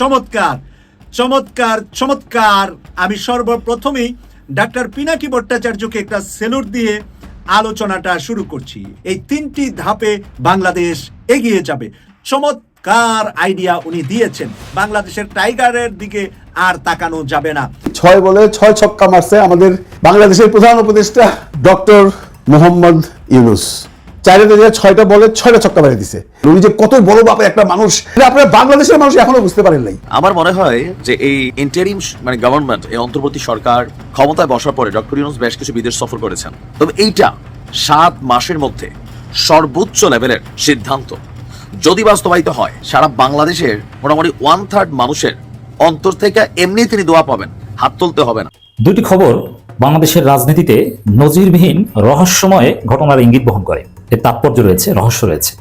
চমৎকার চমৎকার চমৎকার। আমি সর্বপ্রথমেই ডাক্তার পিনাকি ভট্টাচার্যকে একটা সেলুট দিয়ে আলোচনাটা শুরু করছি। এই তিনটি ধাপে বাংলাদেশ এগিয়ে যাবে। চমৎকার আইডিয়া উনি দিয়েছেন। বাংলাদেশের টাইগারের দিকে আর তাকানো যাবে না। ছয় বলে ছয় ছক্কা মারছে আমাদের বাংলাদেশের প্রধান উপদেষ্টা ডক্টর মোহাম্মদ ইউনুস। চাইলে যে ছয়টা বলে ছয়টা ছক্কা মেরে দিছে। উনি যে কত বড় বাপের একটা মানুষ আপনার বাংলাদেশের মানুষ এখনও বুঝতে পারেন নাই। আমার মনে হয় যে এই ইন্টারিম মানে গভর্নমেন্ট এই অন্তর্বর্তী সরকার ক্ষমতায় বসার পরে ডক্টর ইউনুস বেশ কিছু বিদেশ সফর করেছেন। তবে এইটা সাত মাসের মধ্যে সর্বোচ্চ লেভেলের সিদ্ধান্ত। যদি বাস্তবায়িত হয় সারা বাংলাদেশের মোটামুটি ওয়ান থার্ড মানুষের অন্তর থেকে এমনি তিনি দোয়া পাবেন হাত তুলতে হবে না। দুটি খবর বাংলাদেশের রাজনীতিতে নজিরবিহীন রহস্যময় ঘটনার ইঙ্গিত বহন করে। এর তাৎপর্য রয়েছে, রহস্য রয়েছে।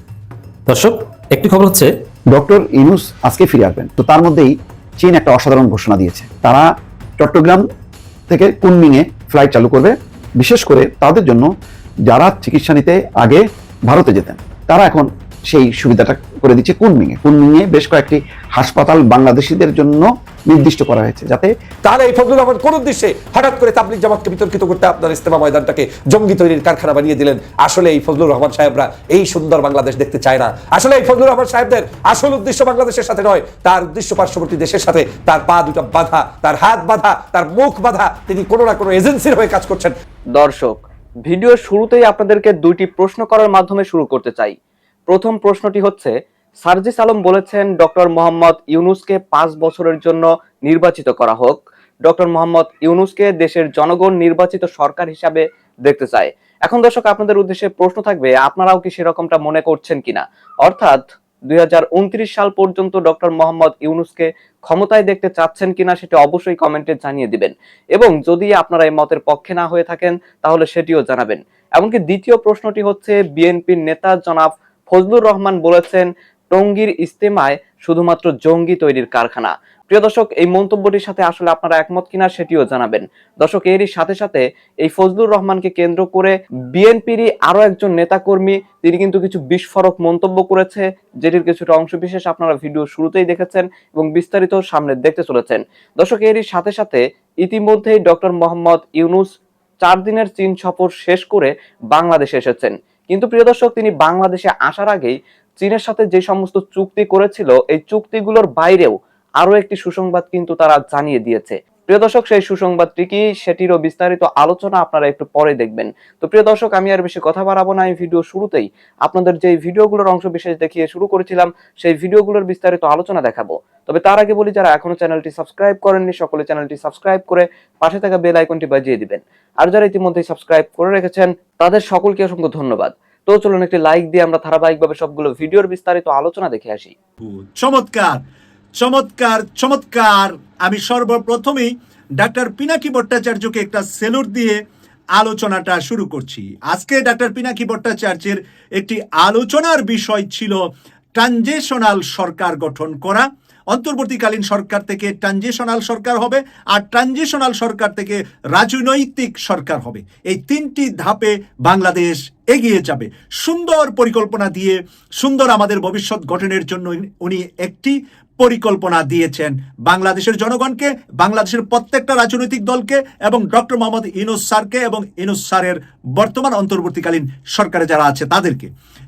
দর্শক, একটি খবর হচ্ছে, ডক্টর ইনুস আজকে ফিরে আসবেন। তো তার মধ্যেই চীন একটা অসাধারণ ঘোষণা দিয়েছে। তারা চট্টগ্রাম থেকে কুনমিংয়ে ফ্লাইট চালু করবে। বিশেষ করে তাদের জন্য যারা চিকিৎসা নিতে আগে ভারতে যেতেন, তারা এখন সেই সুবিধাটা করে দিচ্ছে কুনমিংয়ে। কুনমিংয়ে বেশ কয়েকটি হাসপাতাল বাংলাদেশিদের জন্য নির্দিষ্ট করা হয়েছে যাতে তাহলে এই ফজলুর রহমান কোন উদ্দেশ্যে হঠাৎ করে তাবলিক জামাতকে বিতর্কিত করতে আপনার ইস্তেমা ময়দানটাকে জঙ্গি তৈরির কারখানা বানিয়ে দিলেন? আসলে এই ফজলুর রহমান সাহেবরা এই সুন্দর বাংলাদেশ দেখতে চায় না। আসলে এই ফজলুর রহমান সাহেবদের আসল উদ্দেশ্য বাংলাদেশের সাথে নয় তার উদ্দেশ্য পার্শ্ববর্তী দেশের সাথে তার পা দুটো বাধা তার হাত বাধা তার মুখ বাধা তিনি কোনো না কোনো এজেন্সির হয়ে কাজ করছেন। দর্শক ভিডিওর শুরুতেই আপনাদেরকে দুইটি প্রশ্ন করার মাধ্যমে শুরু করতে চাই। প্রথম প্রশ্নটি হচ্ছে, সার্জিস আলম বলেছেন ডক্টর মোহাম্মদ ইউনুসকে পাঁচ বছরের জন্য নির্বাচিত করা হোক। ডক্টর মোহাম্মদ ইউনুসকে দেশের জনগণ নির্বাচিত সরকার হিসাবে দেখতে চায়। এখন দর্শক, আপনাদের উদ্দেশ্যে প্রশ্ন থাকবে, আপনারাও কি সেরকমটা মনে করছেন কিনা? অর্থাৎ দুই হাজার উনত্রিশ সাল পর্যন্ত ডক্টর মোহাম্মদ ইউনুসকে ক্ষমতায় দেখতে চাচ্ছেন কিনা সেটা অবশ্যই কমেন্টে জানিয়ে দিবেন। এবং যদি আপনারা এই মতের পক্ষে না হয়ে থাকেন, তাহলে সেটিও জানাবেন। এমনকি দ্বিতীয় প্রশ্নটি হচ্ছে, বিএনপির নেতা জনাব ফজলুর রহমান বলেছেন, টঙ্গীর ইস্তেমায় শুধুমাত্র জঙ্গি তৈরির কারখানা। প্রিয় দর্শক, এই মন্তব্যটির সাথে আসলে আপনারা একমত কিনা সেটিও জানাবেন। দর্শক, এরই সাথে সাথে এই ফজলুর রহমানকে কেন্দ্র করে বিএনপিরই আরও একজন নেতাকর্মী, তিনি কিন্তু কিছু বিস্ফোরক মন্তব্য করেছে, যেটির কিছুটা অংশ বিশেষ আপনারা ভিডিও শুরুতেই দেখেছেন এবং বিস্তারিত সামনে দেখতে চলেছেন। দর্শক, এরই সাথে সাথে ইতিমধ্যেই ডক্টর মোহাম্মদ ইউনুস চার দিনের চীন সফর শেষ করে বাংলাদেশে এসেছেন। কিন্তু প্রিয় দর্শক, তিনি বাংলাদেশে আসার আগেই চীনের সাথে যে সমস্ত চুক্তি করেছিল, এই চুক্তিগুলোর বাইরেও আরও একটি সুসংবাদ কিন্তু তারা জানিয়ে দিয়েছে। প্রিয় দর্শক, সেই সুসংবাদটি কি সেটিরও বিস্তারিত আলোচনা আপনারা একটু পরে দেখবেন। তো প্রিয় দর্শক, আমি আর বেশি কথা বাড়াবো না, এই ভিডিও শুরুতেই আপনাদের যে ভিডিওগুলোর অংশ বিশেষ দেখিয়ে শুরু করেছিলাম, সেই ভিডিওগুলোর বিস্তারিত আলোচনা দেখাবো। তবে তার আগে বলি, যারা এখনও চ্যানেলটি সাবস্ক্রাইব করেননি, সকলে চ্যানেলটি সাবস্ক্রাইব করে পাশে থাকা বেল আইকনটি বাজিয়ে দিবেন। আর যারা ইতিমধ্যেই সাবস্ক্রাইব করে রেখেছেন, তাদের সকলকে অসংখ্য ধন্যবাদ। তো চলুন একটি লাইক দিয়ে আমরা ধারাবাহিকভাবে সবগুলো ভিডিওর বিস্তারিত আলোচনা দেখে আসি। চমৎকার! চমৎকার চমৎকার। আমি সর্বপ্রথমেই ডাক্তার পিনাকি ভট্টাচার্যকে একটা সেলুট দিয়ে আলোচনাটা শুরু করছি। আজকে ডাক্তার পিনাকি ভট্টাচার্যের একটি আলোচনার বিষয় ছিল ট্রানজেশনাল সরকার গঠন করা। অন্তর্বর্তীকালীন সরকার থেকে ট্রানজেশনাল সরকার হবে আর ট্রানজেশনাল সরকার থেকে রাজনৈতিক সরকার হবে। এই তিনটি ধাপে বাংলাদেশ এগিয়ে যাবে। সুন্দর পরিকল্পনা দিয়ে, সুন্দর আমাদের ভবিষ্যৎ গঠনের জন্য উনি একটি পরিকল্পনা দিয়েছেন বাংলাদেশের জনগণকে, বাংলাদেশের প্রত্যেকটা রাজনৈতিক দলকে এবং ডক্টর মোহাম্মদ ইনুস স্যারকে এবং ইনুস স্যারের বর্তমান অন্তর্বর্তীকালীন সরকারে যারা আছে তাদেরকে।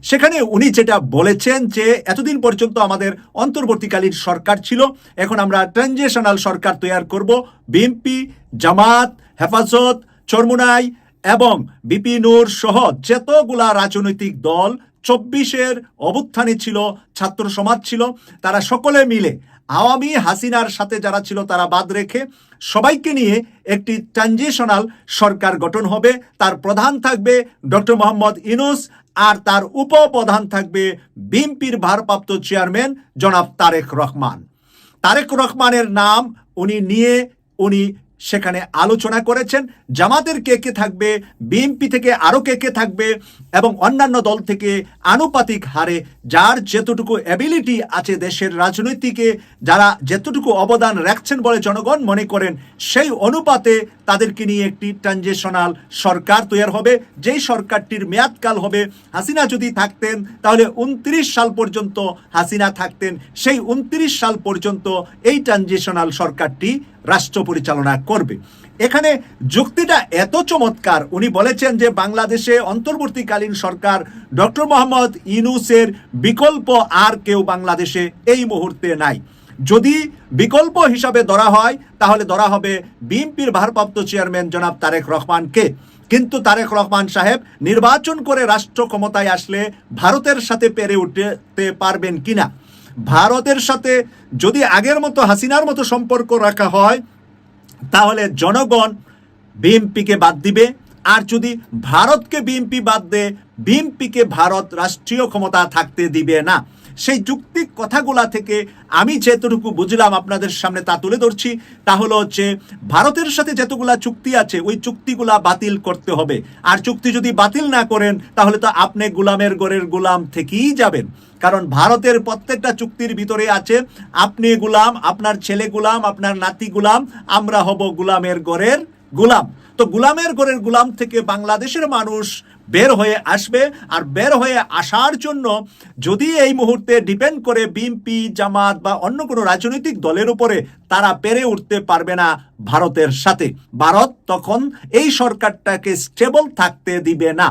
সেখানে উনি যেটা বলেছেন যে এতদিন পর্যন্ত আমাদের অন্তর্বর্তীকালীন সরকার ছিল, এখন আমরা ট্রানজেশনাল সরকার তৈরি করব। বিএনপি, জামাত, হেফাজত, চরমুনাই এবং বিপি নূর সহ যতগুলা রাজনৈতিক দল চব্বিশের অভ্যুত্থানে ছিল, ছাত্র সমাজ ছিল, তারা সকলে মিলে আওয়ামী হাসিনার সাথে যারা ছিল তারা বাদ রেখে সবাইকে নিয়ে একটি ট্রানজিশনাল সরকার গঠন হবে। তার প্রধান থাকবে ডক্টর মোহাম্মদ ইনুস আর তার উপপ্রধান থাকবে বিএনপির ভারপ্রাপ্ত চেয়ারম্যান জনাব তারেক রহমান। তারেক রহমানের নাম উনি নিয়ে উনি সেখানে আলোচনা করেছেন। জামাতের কে কে থাকবে, বিএনপি থেকে আরও কে কে থাকবে এবং অন্যান্য দল থেকে আনুপাতিক হারে যার যেতটুকু অ্যাবিলিটি আছে দেশের রাজনৈতিকে, যারা যেতটুকু অবদান রাখছেন বলে জনগণ মনে করেন, সেই অনুপাতে তাদেরকে নিয়ে একটি ট্রানজেশনাল সরকার তৈরি হবে। যেই সরকারটির মেয়াদকাল হবে হাসিনা যদি থাকতেন, তাহলে উনত্রিশ সাল পর্যন্ত হাসিনা থাকতেন। সেই উনত্রিশ সাল পর্যন্ত এই ট্রানজেশনাল সরকারটি রাষ্ট্র পরিচালনা করবে। এখানে যুক্তিটা এত চমৎকার। উনি বলেছেন যে বাংলাদেশে অন্তর্বর্তীকালীন সরকার ডক্টর মোহাম্মদ ইনুসের বিকল্প আর কেউ বাংলাদেশে এই মুহূর্তে নাই। যদি বিকল্প হিসাবে ধরা হয়, তাহলে ধরা হবে বিএনপির ভারপ্রাপ্ত চেয়ারম্যান জনাব তারেক রহমানকে। কিন্তু তারেক রহমান সাহেব নির্বাচন করে রাষ্ট্র ক্ষমতায় আসলে ভারতের সাথে পেরে উঠতে পারবেন কিনা? ভারতের সাথে যদি আগের মতো, হাসিনার মতো সম্পর্ক রাখা হয়, তাহলে জনগণ বিএমপিকে বাদ দিবে। আর যদি ভারতকে বিএমপি বাদ দেয় বিএমপিকে ভারত রাষ্ট্রীয় ক্ষমতা থাকতে দিবে না। সেই যুক্তিক কথাগুলা থেকে আমি যেতটুকু বুঝলাম আপনাদের সামনে তা তুলে ধরছি, তা হলো হচ্ছে ভারতের সাথে যতগুলা চুক্তি আছে, ওই চুক্তিগুলা বাতিল করতে হবে। আর চুক্তি যদি বাতিল না করেন, তাহলে তো আপনি গুলামের গড়ের গুলাম থেকেই যাবেন। কারণ ভারতের প্রত্যেকটা চুক্তির ভিতরে আছে, আপনি গুলাম, আপনার ছেলে গুলাম, আপনার নাতি গুলাম, আমরা হব গুলামের গড়ের গুলাম। তো গুলামের গড়ের গুলাম থেকে বাংলাদেশের মানুষ বের হয়ে আসবে আর বের হয়ে আসার জন্য যদি এই মুহূর্তে ডিপেন্ড করে বিএনপি জামাত বা অন্য কোনো রাজনৈতিক দলের উপরে তারা পেরে উঠতে পারবে না ভারতের সাথে। ভারত তখন এই সরকারটাকে স্টেবল থাকতে দিবে না।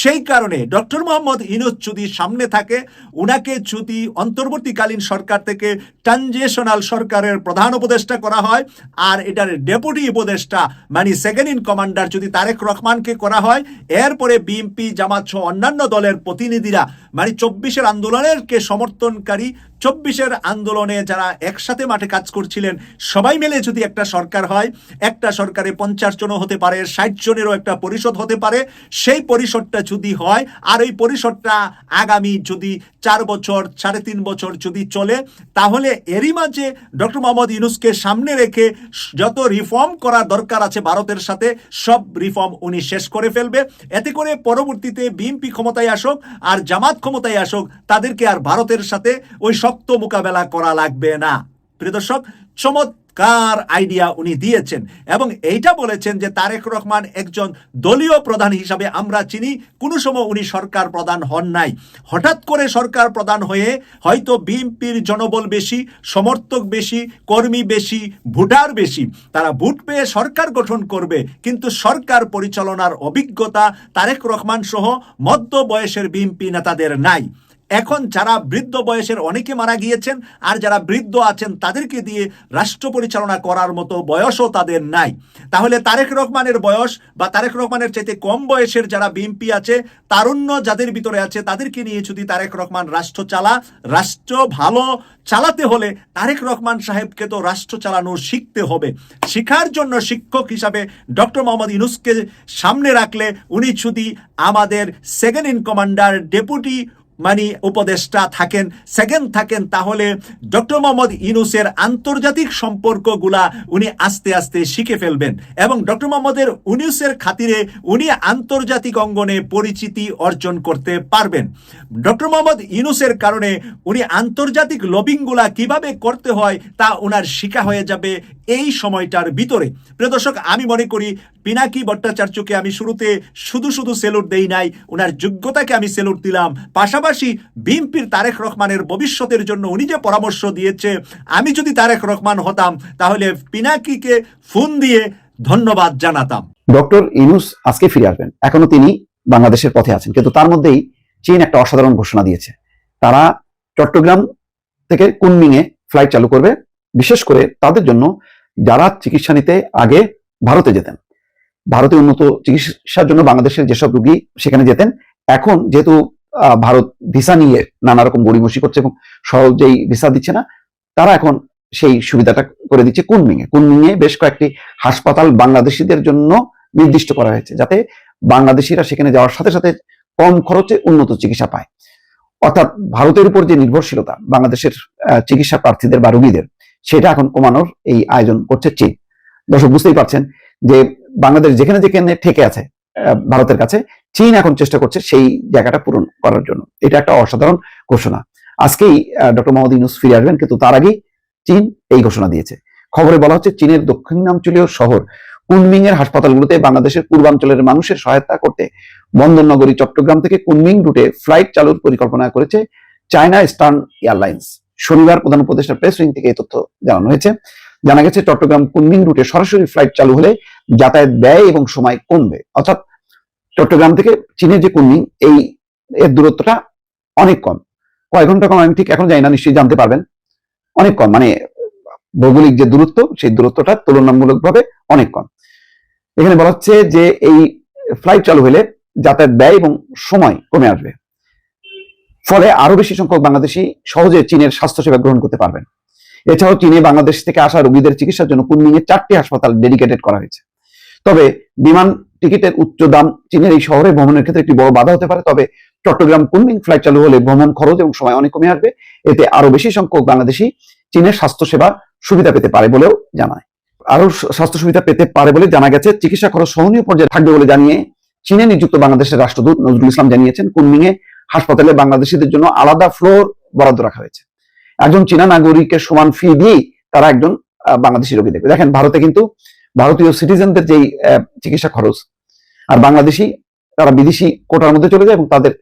সেই কারণে ডক্টর মোহাম্মদ ইনুস যদি সামনে থাকে, উনাকে যদি অন্তর্বর্তীকালীন সরকার থেকে ট্রানজেশনাল সরকারের প্রধান উপদেষ্টা করা হয়, আর এটার ডেপুটি উপদেষ্টা মানে সেকেন্ড ইন কমান্ডার যদি তারেক রহমানকে করা হয়, এরপরে বিএনপি, জামাত সহ অন্যান্য দলের প্রতিনিধিরা মানে চব্বিশের আন্দোলনের কে সমর্থনকারী চব্বিশের আন্দোলনে যারা একসাথে মাঠে কাজ করছিলেন, সবাই মিলে যদি একটা সরকার হয়, একটা সরকারে পঞ্চাশ জনও হতে পারে, ষাট জনেরও একটা পরিষদ হতে পারে, সেই পরিষদটা যদি হয়, আর এই পরিষদটা আগামী যদি চার বছর, সাড়ে তিন বছর যদি চলে, তাহলে এরই মাঝে ডক্টর মোহাম্মদ ইউনুসকে সামনে রেখে যত রিফর্ম করা দরকার আছে ভারতের সাথে, সব রিফর্ম উনি শেষ করে ফেলবে। এতে করে পরবর্তীতে বিএনপি ক্ষমতায় আসুক আর জামাত ক্ষমতায় আসুক, তাদেরকে আর ভারতের সাথে ওই শক্ত মোকাবেলা করা লাগবে না। প্রিয় দর্শক, চমৎকার আইডিয়া উনি দিয়েছেন এবং এইটা বলেছেন যে তারেক রহমান একজন দলীয় প্রধান হিসাবে আমরা চিনি। কোনো সময় উনি সরকার প্রধান হন নাই। হঠাৎ করে সরকার প্রধান হয়ে হয়তো বিএনপির জনবল বেশি, সমর্থক বেশি, কর্মী বেশি, ভোটার বেশি। তারা ভোট পেয়ে সরকার গঠন করবে, কিন্তু সরকার পরিচালনার অভিজ্ঞতা তারেক রহমান সহ মধ্য বয়সের বিএনপি নেতাদের নাই। এখন যারা বৃদ্ধ বয়সের অনেকে মারা গিয়েছেন, আর যারা বৃদ্ধ আছেন, তাদেরকে দিয়ে রাষ্ট্র পরিচালনা করার মতো বয়সও তাদের নাই। তাহলে তারেক রহমানের বয়স বা তারেক রহমানের চাইতে কম বয়সের যারা বিএমপি আছে, তারুণ্য যাদের ভিতরে আছে, তাদেরকে নিয়ে যদি তারেক রহমান রাষ্ট্র চালা, রাষ্ট্র ভালো চালাতে হলে তারেক রহমান সাহেবকে তো রাষ্ট্র চালানো শিখতে হবে। শিখার জন্য শিক্ষক হিসাবে ডক্টর মোহাম্মদ ইউনুসকে সামনে রাখলে উনি যদি আমাদের সেকেন্ড ইন কমান্ডার, ডেপুটি মানে উপদেষ্টা থাকেন সেকেন্ড থাকেন, তাহলে ডক্টর মোহাম্মদ ইনুসের আন্তর্জাতিক সম্পর্কগুলা উনি আস্তে আস্তে শিখে ফেলবেন এবং ডক্টর মোহাম্মদের ইউনুসের খাতিরে উনি আন্তর্জাতিক অঙ্গনে পরিচিতি অর্জন করতে পারবেন। ডক্টর মোহাম্মদ ইনুসের কারণে উনি আন্তর্জাতিক লবিংগুলা কীভাবে করতে হয় তা ওনার শিখা হয়ে যাবে এই সময়টার ভিতরে। প্রিয় দর্শক, আমি মনে করি পিনাকি ভট্টাচার্যকে আমি শুরুতে শুধু শুধু সেলুট দেই নাই ওনার যোগ্যতাকে আমি সেলুট দিলাম। পাশাপাশি বিএনপির তারেক রহমানের ভবিষ্যতের জন্য উনি যে পরামর্শ দিয়েছে, আমি যদি তারেক রহমান হতাম, তাহলে পিনাকিকে ফোন দিয়ে ধন্যবাদ জানাতাম। ডক্টর ইনুস আজকে ফিরে আসবেন। এখনও তিনি বাংলাদেশের পথে আছেন, কিন্তু তার মধ্যেই চীন একটা অসাধারণ ঘোষণা দিয়েছে। তারা চট্টগ্রাম থেকে কুনমিং এ ফ্লাইট চালু করবে, বিশেষ করে তাদের জন্য যারা চিকিৎসা নিতে আগে ভারতে যেতেন। ভারতে উন্নত চিকিৎসার জন্য বাংলাদেশের যেসব রুগী সেখানে যেতেন, এখন যেহেতু ভারত ভিসা নিয়ে নানা রকম গড়িমসি করছে এবং সহজেই ভিসা দিচ্ছে না, তারা এখন সেই সুবিধাটা করে দিচ্ছে কুনমিং এ কুনমিং এ বেশ কয়েকটি হাসপাতাল বাংলাদেশিদের জন্য নির্দিষ্ট করা হয়েছে, যাতে বাংলাদেশিরা সেখানে যাওয়ার সাথে সাথে কম খরচে উন্নত চিকিৎসা পায়। অর্থাৎ ভারতের উপর যে নির্ভরশীলতা, বাংলাদেশের চিকিৎসা প্রার্থীদের বা রোগীদের সেটা এখন কমানোর এই আয়োজন করছে চীন। দর্শক, বুঝতেই পারছেন যে বাংলাদেশ যেখানে যেখানে ঠেকে আছে ভারতের কাছে, চীন এখন চেষ্টা করছে সেই জায়গাটা পূরণ করার জন্য। এটা একটা অসাধারণ ঘোষণা। আজকেই ডক্টর মোহাম্মদ ইউনুস ফিরে আসবেন, কিন্তু তার আগেই চীন এই ঘোষণা দিয়েছে। খবরে বলা হচ্ছে চীনের দক্ষিণাঞ্চলীয় শহর কুনমিং এর হাসপাতালগুলোতে বাংলাদেশের পূর্বাঞ্চলের মানুষের সহায়তা করতে বন্দরনগরী চট্টগ্রাম থেকে কুনমিং রুটে ফ্লাইট চালুর পরিকল্পনা করেছে চায়না স্টার্ন এয়ারলাইন্স। শনিবার প্রধান উপদেষ্টা প্রেস উইং থেকে এই তথ্য জানানো হয়েছে। জানা গেছে, চট্টগ্রাম কুনমিং রুটে সরাসরি ফ্লাইট চালু হলে যাতায়াত ব্যয় এবং সময় কমবে। অর্থাৎ চট্টগ্রাম থেকে চীনের যে কুনমিং, এই এর দূরত্বটা অনেক কম। কয় ঘণ্টা কম আমি ঠিক এখন জানি না, নিশ্চয়ই জানতে পারবেন। অনেক কম মানে ভৌগোলিক যে দূরত্ব, সেই দূরত্বটা তুলনামূলকভাবে অনেক কম। এখানে বলা হচ্ছে যে এই ফ্লাইট চালু হলে যাতায়াত ব্যয় এবং সময় কমে আসবে। ফলে আরও বেশি সংখ্যক বাংলাদেশি সহজে চীনের স্বাস্থ্যসেবা গ্রহণ করতে পারবেন। এছাড়াও চীনে বাংলাদেশ থেকে আসা রোগীদের চিকিৎসার জন্য কুনমিং এ চারটি হাসপাতাল ডেডিকেটেড করা হয়েছে। তবে বিমান টিকিটের উচ্চ দাম চীনের এই শহরে ভ্রমণের ক্ষেত্রে একটি বড় বাধা হতে পারে। তবে চট্টগ্রাম কুনমিং ফ্লাইট চালু হলে ভ্রমণ খরচ এবং সময় অনেক কমে আসবে। এতে আরও বেশি সংখ্যক বাংলাদেশি চীনের স্বাস্থ্যসেবা সুবিধা পেতে পারে বলেও জানায়। আরও স্বাস্থ্য সুবিধা পেতে পারে বলে জানা গেছে। চিকিৎসা খরচ সহনীয় পর্যায়ে থাকবে বলে জানিয়ে চীনে নিযুক্ত বাংলাদেশের রাষ্ট্রদূত নজরুল ইসলাম জানিয়েছেন কুনমিং এ হাসপাতালে বাংলাদেশিদের জন্য আলাদা ফ্লোর বরাদ্দ রাখা হয়েছে। একজন চীনা নাগরিকের সমান ফি দিয়েই তারা একজন বাংলাদেশি রোগী দেখবে। দেখেন, ভারতে কিন্তু ভারতীয় সিটিজেনদের যেই চিকিৎসা খরচ, আর বাংলাদেশি, তারা বিদেশি কোটার মধ্যে চলে যায় এবং তাদের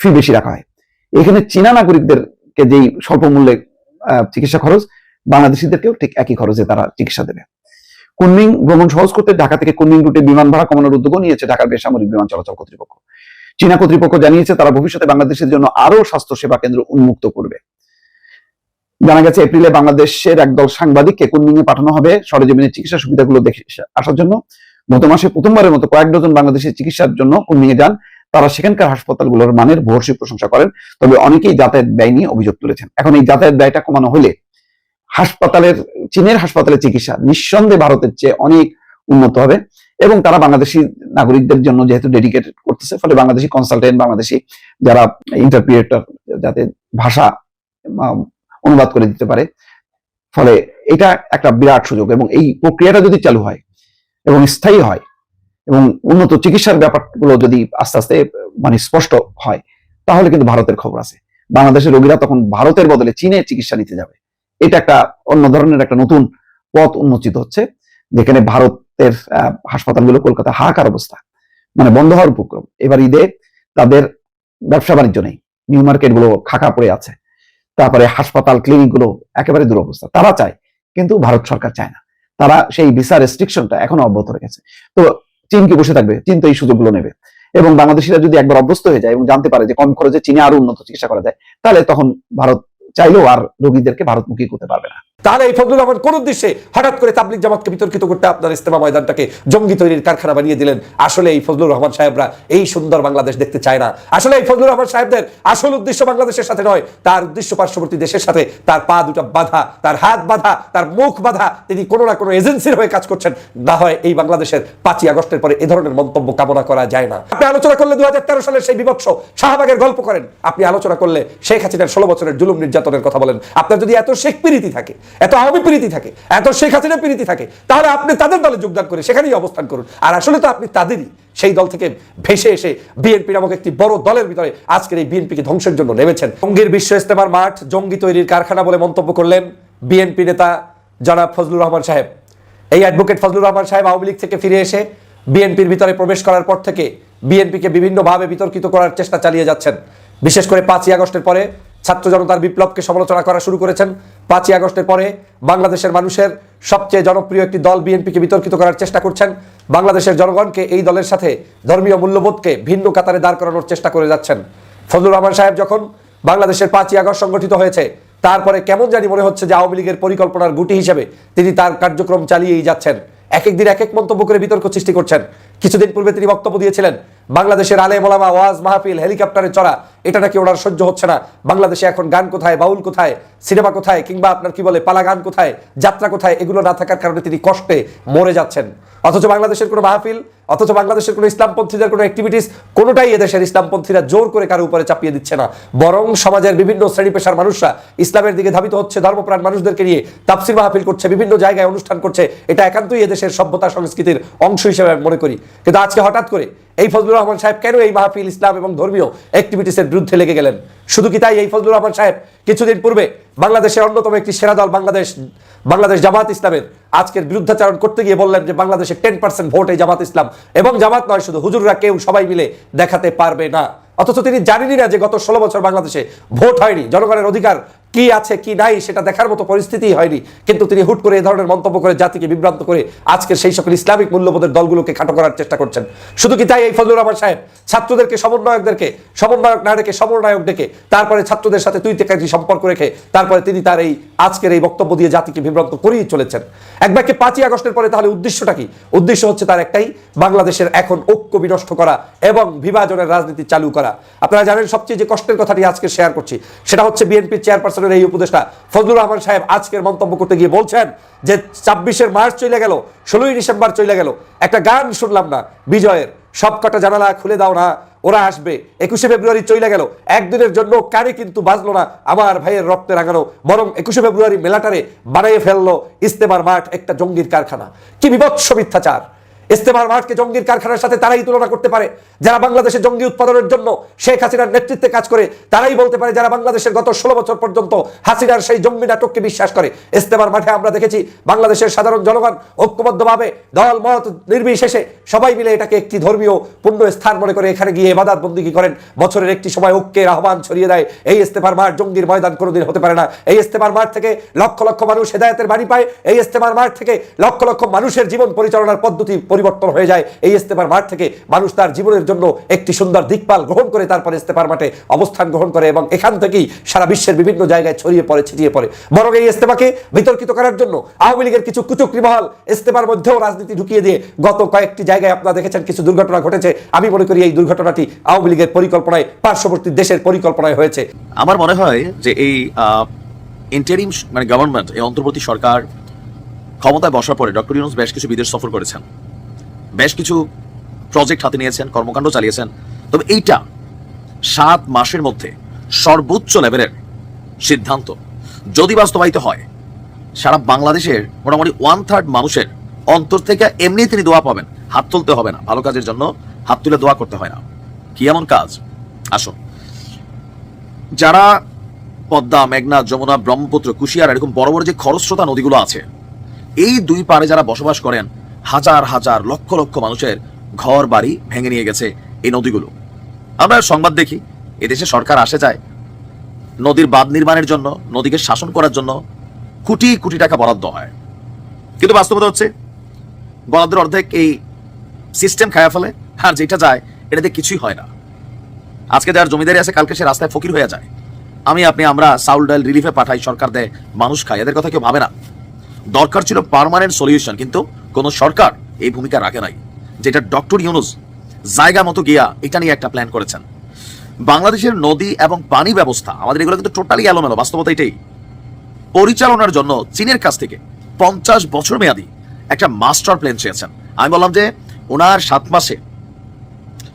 ফি বেশি রাখা হয়। এখানে চীনা নাগরিকদেরকে যেই স্বল্প মূল্যে চিকিৎসা খরচ, বাংলাদেশিদেরকেও ঠিক একই খরচে তারা চিকিৎসা দেবে। কুনমিং ভ্রমণ সহজ করতে ঢাকা থেকে কুনমিং রুটে বিমান ভাড়া কমানোর উদ্যোগও নিয়েছে ঢাকার বেসামরিক বিমান চলাচল কর্তৃপক্ষ। চীনা কর্তৃপক্ষ জানিয়েছে, তারা ভবিষ্যতে বাংলাদেশের জন্য আরও স্বাস্থ্য সেবা কেন্দ্র উন্মুক্ত করবে। জানা গেছে, এপ্রিলে বাংলাদেশের একদল সাংবাদিককে কুনমিং এ পাঠানো হবে সরেজমিনের চিকিৎসা সুবিধাগুলো দেখে আসার জন্য। গত মাসে প্রথমবারের মতো কয়েক ডজন বাংলাদেশের চিকিৎসার জন্য কুনমিং এ যান। তারা সেখানকার হাসপাতালগুলোর মানের ভর্ষী প্রশংসা করেন, তবে অনেকেই যাতায়াত ব্যয় নিয়ে অভিযোগ তুলেছেন। এখন এই যাতায়াত ব্যয়টা কমানো হলে হাসপাতালের, চীনের হাসপাতালের চিকিৎসা নিঃসন্দেহে ভারতের চেয়ে অনেক উন্নত হবে। এবং তারা বাংলাদেশি নাগরিকদের জন্য যেহেতু ডেডিকেটেড করতেছে, ফলে বাংলাদেশি কনসালটেন্ট বাংলাদেশি যারা ইন্টারপ্রিয়েটর যাতে ভাষা অনুবাদ করে দিতে পারে। ফলে এটা একটা বিরাট সুযোগ এবং এই প্রক্রিয়াটা যদি চালু হয় এবং স্থায়ী হয় এবং উন্নত চিকিৎসার ব্যাপারগুলো যদি আস্তে আস্তে মানে স্পষ্ট হয়, তাহলে কিন্তু ভারতের খবর আছে। বাংলাদেশের রোগীরা তখন ভারতের বদলে চীনে চিকিৎসা নিতে যাবে। এটা একটা অন্য ধরনের একটা নতুন পথ উন্মোচিত হচ্ছে, যেখানে ভারতের আহ, হাসপাতালগুলো কলকাতা হাহাকার অবস্থা। মানে বন্ধ হওয়ার উপক্রম। এবার ঈদে তাদের ব্যবসা বাণিজ্য নেই। নিউ মার্কেটগুলো খাকা পড়ে আছে। তারপরে হাসপাতাল ক্লিনিকগুলো একেবারে দুরবস্থা। তারা চায় কিন্তু ভারত সরকার চায় না। তারা সেই ভিসা রেস্ট্রিকশনটা এখনও অব্যাহত রেখেছে। তো চীন কি বসে থাকবে? চীন তো এই সুযোগগুলো নেবে। এবং বাংলাদেশিরা যদি একবার অভ্যস্ত হয়ে যায় এবং জানতে পারে যে কম খরচে চীনে আরও উন্নত চিকিৎসা করা যায় তাহলে তখন ভারত চাইলেও আর রোগীদেরকে ভারতমুখী করতে পারবে না। তাহলে এই ফজলুর রহমান কোন উদ্দেশ্যে হঠাৎ করে তাবলিক জামাতকে বিতর্কিত করতে আপনার ইস্তেমা ময়দানটাকে জঙ্গি তৈরির কারখানা বানিয়ে দিলেন? আসলে এই ফজলুর রহমান সাহেবরা এই সুন্দর বাংলাদেশ দেখতে চায় না। আসলে এই ফজলুর রহমান সাহেবদের আসল উদ্দেশ্য বাংলাদেশের সাথে নয়, তার উদ্দেশ্য পার্শ্ববর্তী দেশের সাথে তার পা দুটো বাধা, তার হাত বাধা, তার মুখ বাধা, তিনি কোনো না কোনো এজেন্সির হয়ে কাজ করছেন। না হয় এই বাংলাদেশের পাঁচই আগস্টের পরে এ ধরনের মন্তব্য কামনা করা যায় না। আপনি আলোচনা করলে দু হাজার তেরো সালের সেই বিভৎস শাহবাগের গল্প করেন। আপনি আলোচনা করলে শেখ হাসিনার ষোলো বছরের জুলুম নির্যাতনের কথা বলেন। আপনার যদি এত শেখ প্রীতি থাকে এত আওয়ামী প্রীতি থাকে, এত শেখ হাসিনা প্রীতি থাকে, তাহলে আপনি তাদের দলে যোগদান করে সেখানেই অবস্থান করুন। আর আসলে তো আপনি তাদেরই, সেই দল থেকে ভেসে এসে বিএনপি নামক একটি বড় দলের ভিতরে আজকের এই বিএনপিকে ধ্বংসের জন্য নেমেছেন। জঙ্গির বিশ্ব ইস্তেমার মাঠ, জঙ্গি তৈরির কারখানা বলে মন্তব্য করলেন বিএনপি নেতা জনাব ফজলুর রহমান সাহেব। এই অ্যাডভোকেট ফজলুর রহমান সাহেব আওয়ামী লীগ থেকে ফিরে এসে বিএনপির ভিতরে প্রবেশ করার পর থেকে বিএনপিকে বিভিন্নভাবে বিতর্কিত করার চেষ্টা চালিয়ে যাচ্ছেন। বিশেষ করে পাঁচই আগস্টের পরে ছাত্র জনতার বিপ্লবকে সমালোচনা করা শুরু করেছেন। পাঁচই আগস্টের পরে বাংলাদেশের মানুষের সবচেয়ে জনপ্রিয় একটি দল বিএনপিকে বিতর্কিত করার চেষ্টা করছেন। বাংলাদেশের জনগণকে এই দলের সাথে ধর্মীয় মূল্যবোধকে ভিন্ন কাতারে দাঁড় করানোর চেষ্টা করে যাচ্ছেন। ফজলুর রহমান সাহেব যখন বাংলাদেশের পাঁচই আগস্ট সংগঠিত হয়েছে, তারপরে কেমন জানি মনে হচ্ছে যে আওয়ামী লীগের পরিকল্পনার গুটি হিসেবে তিনি তার কার্যক্রম চালিয়েই যাচ্ছেন। এক এক দিন এক এক মন্তব্য করে বিতর্ক সৃষ্টি করছেন। কিছুদিন পূর্বে তিনি বক্তব্য দিয়েছিলেন, বাংলাদেশের আলে মোলামা ওয়াজ মাহফিল হেলিকপ্টারে চড়া, এটা নাকি ওনার সহ্য হচ্ছে না। বাংলাদেশে এখন গান কোথায়, বাউল কোথায়, সিনেমা কোথায়, কিংবা আপনার কি বলে পালা গান কোথায়, যাত্রা কোথায়, এগুলো না থাকার কারণে তিনি কষ্টে মরে যাচ্ছেন। অথচ বাংলাদেশের কোনো মাহফিল, অথচ বাংলাদেশের কোনো ইসলামপন্থীদের কোনো অ্যাক্টিভিটিস কোনোটাই এদেশের ইসলামপন্থীরা জোর করে কারও উপরে চাপিয়ে দিচ্ছে না। বরং সমাজের বিভিন্ন শ্রেণি পেশার মানুষরা ইসলামের দিকে ধাবিত হচ্ছে, ধর্মপ্রাণ মানুষদেরকে নিয়ে তাফসির মাহফিল করছে, বিভিন্ন জায়গায় অনুষ্ঠান করছে। এটা একান্তই এদেশের সভ্যতা সংস্কৃতির অংশ হিসেবে আমি মনে করি। কিন্তু আজকে হঠাৎ করে এই ফজলুর রহমান সাহেব কেন এই মাহফিল ইসলাম এবং ধর্মীয় অ্যাক্টিভিটিসের বিরুদ্ধে লেগে গেলেন? শুধু কি তাই? এই ফজলুর রহমান সাহেব কিছুদিন পূর্বে বাংলাদেশের অন্যতম একটি সেরা দল বাংলাদেশ বাংলাদেশ জামাত ইসলামের আজকের বিরুদ্ধাচারণ করতে গিয়ে বললেন যে বাংলাদেশে টেন পার্সেন্ট ভোট এই জামাত ইসলাম। এবং জামাত নয়, শুধু হুজুররা কেউ, সবাই মিলে দেখাতে পারবে না। অথচ তিনি জানেনই না যে গত ষোলো বছর বাংলাদেশে ভোট হয়নি। জনগণের অধিকার কি আছে, কি নাই, সেটা দেখার মতো পরিস্থিতি হয়নি। কিন্তু তিনি হুট করে এই ধরনের মন্তব্য করে জাতিকে বিভ্রান্ত করে আজকে সেই সকল ইসলামিক মূল্যবোধের দলগুলোকে খাটো করার চেষ্টা করছেন। শুধু কি তাই এই ফজলুর রহমান সাহেব? ছাত্রদেরকে, সমন্বয়কদেরকে, সমন্বয়ক না ডেকে সমন্বয়ক ডেকে, তারপরে ছাত্রদের সাথে তুই থেকে সম্পর্ক রেখে, তারপরে তিনি তার এই আজকের এই বক্তব্য দিয়ে জাতিকে বিভ্রান্ত করেই চলেছেন। এক বাক্যে পাঁচই আগস্টের পরে তাহলে উদ্দেশ্যটা কি? উদ্দেশ্য হচ্ছে তার একটাই, বাংলাদেশের এখন ঐক্য বিনষ্ট করা এবং বিভাজনের রাজনীতি চালু করা। আপনারা জানেন সবচেয়ে যে কষ্টের কথাটি আজকে শেয়ার করছি, সেটা হচ্ছে বিএনপির চেয়ারপারসনের এই উপদেষ্টা ফজলুর রহমান সাহেব আজকের মন্তব্য করতে গিয়ে বলছেন যে ছাব্বিশের মার্চ চলে গেল, ষোলোই ডিসেম্বর চলে গেল। একটা গান শুনলাম না, বিজয়ের। সব কটা জানালা খুলে দাও না, ওরা আসবে। একুশে ফেব্রুয়ারি চলে গেল। একদিনের জন্য কারে কিন্তু বাজলো না, আমার ভাইয়ের রক্তে রাঙানো। বরং একুশে ফেব্রুয়ারি মেলাটারে বানিয়ে ফেলল ইস্তেমার মাঠ একটা জঙ্গির কারখানা। কি বিভৎস মিথ্যাচার! ইস্তেমার মাঠকে জঙ্গির কারখানার সাথে তারাই তুলনা করতে পারে। যারা বাংলাদেশে জঙ্গি উৎপাদনের জন্য শেখ হাসিনার নেতৃত্বে কাজ করে, তারাই বলতে পারে যারা বাংলাদেশের গত ষোলো বছর পর্যন্ত হাসিনার সেই জঙ্গি নাটককে বিশ্বাস করে। ইস্তেমার মাঠে আমরা দেখেছি বাংলাদেশের সাধারণ জনগণ ঐক্যবদ্ধভাবে দল মত নির্বিশেষে সবাই মিলে এটাকে একটি ধর্মীয় পূর্ণ স্থান মনে করে এখানে গিয়ে এবাদাত বন্দিগি করেন। বছরের একটি সময় ঐক্যের আহ্বান ছড়িয়ে দেয়। এই ইস্তেমার মাঠ জঙ্গির ময়দান কোনোদিন হতে পারে না। এই ইস্তেমার মাঠ থেকে লক্ষ লক্ষ মানুষ হেদায়তের বাড়ি পায়। এই ইস্তেমার মাঠ থেকে লক্ষ লক্ষ মানুষের জীবন পরিচালনার পদ্ধতি পরিবর্তন হয়ে যায়। এই ইস্তেমার মাঠ থেকে মানুষ তার জীবনের জন্য একটি সুন্দর দিকপাল গ্রহণ করে তারপরে ইস্তেমার মাঠে অবস্থান গ্রহণ করে এবং এখান থেকেই সারা বিশ্বের বিভিন্ন জায়গায় ছড়িয়ে পড়ে, ছিটিয়ে পড়ে। বরং এই ইস্তেমাকে বিতর্কিত করার জন্য আওয়ামী লীগের কিছু কুচক্রি মহল ইস্তেমার মধ্যেও রাজনীতি ঢুকিয়ে দিয়ে গত কয়েকটি জায়গায় আপনারা দেখেছেন কিছু দুর্ঘটনা ঘটেছে। আমি মনে করি এই দুর্ঘটনাটি আওয়ামী লীগের পরিকল্পনায়, পার্শ্ববর্তী দেশের পরিকল্পনায় হয়েছে। আমার মনে হয় যে এই ইন্টারিম মানে গভর্নমেন্ট এই অন্তর্বর্তী সরকার ক্ষমতায় বসার পরে ডক্টর ইউনুস বেশ কিছু বিদেশ সফর করেছেন। বেশ কিছু প্রজেক্ট হাতে নিয়েছেন, কর্মকাণ্ড চালিয়েছেন। তবে এইটা সাত মাসের মধ্যে সর্বোচ্চ লেভেলের সিদ্ধান্ত। যদি বাস্তবায়িত হয়, সারা বাংলাদেশের মোটামুটি ওয়ান থার্ড মানুষের অন্তর থেকে এমনি তিনি দোয়া পাবেন। হাত তুলতে হবে না। ভালো কাজের জন্য হাত তুলে দোয়া করতে হয় না। কি এমন কাজ? আসুন। যারা পদ্মা, মেঘনা, যমুনা, ব্রহ্মপুত্র, কুশিয়ার, এরকম বড় বড় যে খরস্রোতা নদীগুলো আছে, এই দুই পারে যারা বসবাস করেন হাজার হাজার লক্ষ লক্ষ মানুষের ঘর বাড়ি ভেঙে নিয়ে গেছে এই নদীগুলো। আমরা সংবাদ দেখি, এদেশে সরকার আসে যায় নদীর বাঁধ নির্মাণের জন্য, নদীকে শাসন করার জন্য কোটি কোটি টাকা বরাদ্দ হয়। কিন্তু বাস্তবতা হচ্ছে, বরাদ্দের অর্ধেক এই সিস্টেম খায়া ফেলে, আর যেটা যায়, এটাতে কিছুই হয় না। আজকে যার জমিদারি আছে, কালকে সে রাস্তায় ফকির হয়ে যায়। আমি, আপনি, আমরা সাউল ডাল রিলিফে পাঠাই, সরকার দেয়, মানুষ খায়, এদের কথা কেউ ভাবে না। দরকার ছিল পার্মানেন্ট সলিউশন কিন্তু কোনো সরকার এই ভূমিকা রাখে নাই। যেটা ডক্টর ইউনুস জায়গা মতো গিয়া এটা নিয়ে একটা প্ল্যান করেছেন। বাংলাদেশের নদী এবং পানি ব্যবস্থা, আমাদের এগুলো কিন্তু টোটালি এলোমেলো, বাস্তবতা এটাই। পরিচালনার জন্য চীনের কাছ থেকে পঞ্চাশ বছর মেয়াদি একটা মাস্টার প্ল্যান চেয়েছেন। আমি বললাম যে, ওনার সাত মাসে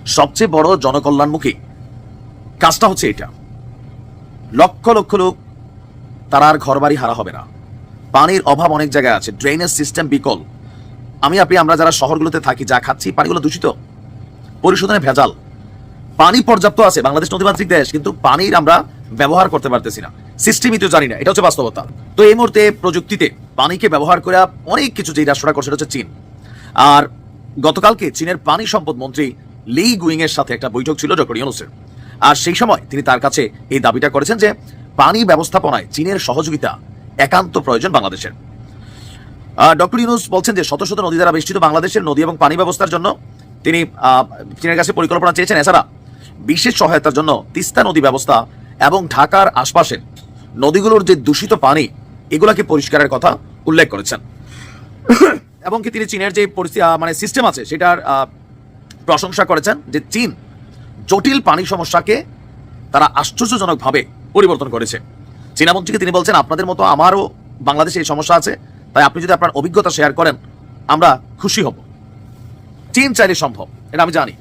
সবচেয়ে বড় জনকল্যাণমুখী কাজটা হচ্ছে এটা। লক্ষ লক্ষ লোক তারা আর ঘর বাড়ি হারা হবে না। পানির অভাব অনেক জায়গায় আছে ড্রেনেজ সিস্টেম বিকল। আমি, আপনি, আমরা যারা শহরগুলোতে থাকি, যা খাচ্ছি, পানিগুলো দূষিত। পরিশোধনে ভেজাল। পানি পর্যাপ্ত আছে, বাংলাদেশ নদীমাতৃক দেশ, কিন্তু পানির আমরা ব্যবহার করতে পারতেছি না। সিস্টেমই তো জানি না, এটা হচ্ছে বাস্তবতা। তো এই মুহূর্তে প্রযুক্তিতে পানিকে ব্যবহার করে অনেক কিছু যে রাষ্ট্রটা করছে, সেটা হচ্ছে চীন। আর গতকালকে চীনের পানি সম্পদ মন্ত্রী লি গুইং এর সাথে একটা বৈঠক ছিল ডক্টর ইউনুসের। আর সেই সময় তিনি তার কাছে এই দাবিটা করেছেন যে পানি ব্যবস্থাপনায় চীনের সহযোগিতা একান্ত প্রয়োজন বাংলাদেশের। ডক্টর ইউনুস বলছেন যে শত শত নদী দ্বারা বেষ্টিত বাংলাদেশের নদী এবং পানি ব্যবস্থার জন্য তিনি চীনের কাছে পরিকল্পনা চেয়েছেন। এছাড়া বিশেষ সহায়তার জন্য তিস্তা নদী ব্যবস্থা এবং ঢাকার আশপাশের নদীগুলোর যে দূষিত পানি, এগুলাকে পরিষ্কারের কথা উল্লেখ করেছেন। এবং কি তিনি চীনের যে মানে সিস্টেম আছে, সেটার প্রশংসা করেছেন যে চীন জটিল পানি সমস্যাকে তারা আশ্চর্যজনকভাবে পরিবর্তন করেছে। চীনামন্ত্রীকে তিনি বলছেন, আপনাদের মতো আমারও বাংলাদেশে এই সমস্যা আছে, তাই আপনি যদি আপনার অভিজ্ঞতা শেয়ার করেন, আমরা খুশি হব। চীন চাইলে সম্ভব, এটা আমি জানি।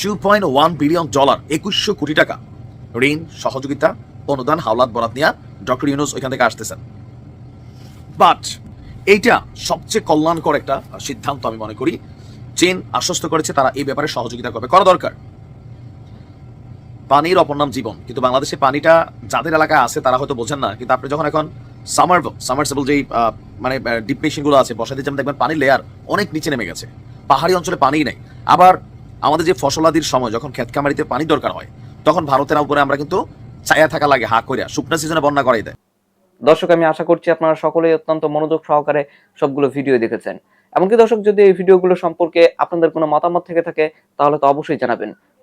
Two point one billion dollar একুশশো কোটি টাকা ঋণ, সহযোগিতা, অনুদান, হাওলাত বরাদ নিয়ে ডক্টর ইউনুস ওইখান থেকে আসতেছেন। বাট এইটা সবচেয়ে কল্যাণকর একটা সিদ্ধান্ত আমি মনে করি। চীন আশ্বস্ত করেছে, তারা এই ব্যাপারে সহযোগিতা করবে। করা দরকার। পানির অপর নাম জীবন। কিন্তু বাংলাদেশে পানিটা যাদের এলাকায় আছে, তারা হয়তো বোঝেন না। কিন্তু আপনি যখন এখন সামার সামারসেবল যেই মানে ডিপ মেশিনগুলো আছে বসাতে যেমন দেখবেন পানির লেয়ার অনেক নিচে নেমে গেছে। পাহাড়ি অঞ্চলে পানি নেই। আবার আমাদের যে ফসলাদির সময়, যখন ক্ষেত খামারিতে পানি দরকার হয়, তখন ভারতের উপরে আমরা কিন্তু ছায়া থাকা লাগে, হা করিয়া শুকনা সিজনে বন্যা করাই দেয়। দর্শক, আমি আশা করছি আপনারা সকলেই অত্যন্ত মনোযোগ সহকারে সবগুলো ভিডিও দেখেছেন। এমনকি দর্শক, যদি এই ভিডিওগুলো সম্পর্কে আপনাদের কোনো মতামত থেকে থাকে, তাহলে তো অবশ্যই জানাবেন।